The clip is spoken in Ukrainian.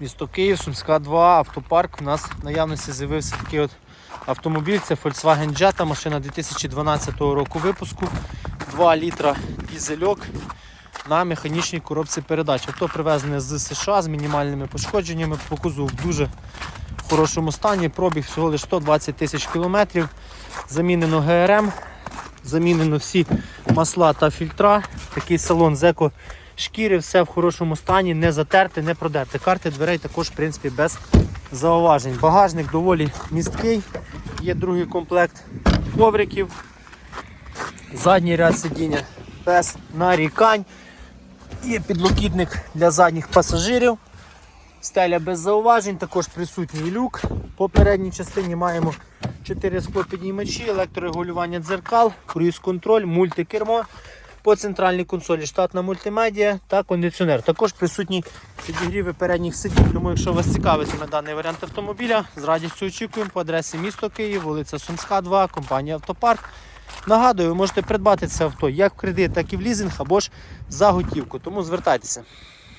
Місто Київ, Сумська 2, автопарк. У нас в наявності з'явився такий от автомобіль. Це Volkswagen Jetta, машина 2012 року випуску. 2 літра дізельок на механічній коробці передач. Авто привезене з США з мінімальними пошкодженнями. По кузову в дуже хорошому стані. Пробіг всього лише 120 тисяч кілометрів. Замінено ГРМ, замінено всі масла та фільтра. Такий салон з еко шкіри, все в хорошому стані, не затерте, не продерте. Карти дверей також в принципі без зауважень. Багажник доволі місткий. Є другий комплект ковриків. Задній ряд сидіння без нарікань. Є підлокітник для задніх пасажирів. Стеля без зауважень, також присутній люк. По передній частині маємо 4 склопіднімачі, електрорегулювання дзеркал, круїз-контроль, мультикермо. По центральній консолі штатна мультимедіа та кондиціонер. Також присутні підігріви передніх сидів. Тому, якщо вас цікавитиме даний варіант автомобіля, з радістю очікуємо по адресі місто Київ, вулиця Сумська, 2, компанія Автопарк. Нагадую, ви можете придбати це авто як в кредит, так і в лізинг або ж за готівку. Тому звертайтеся.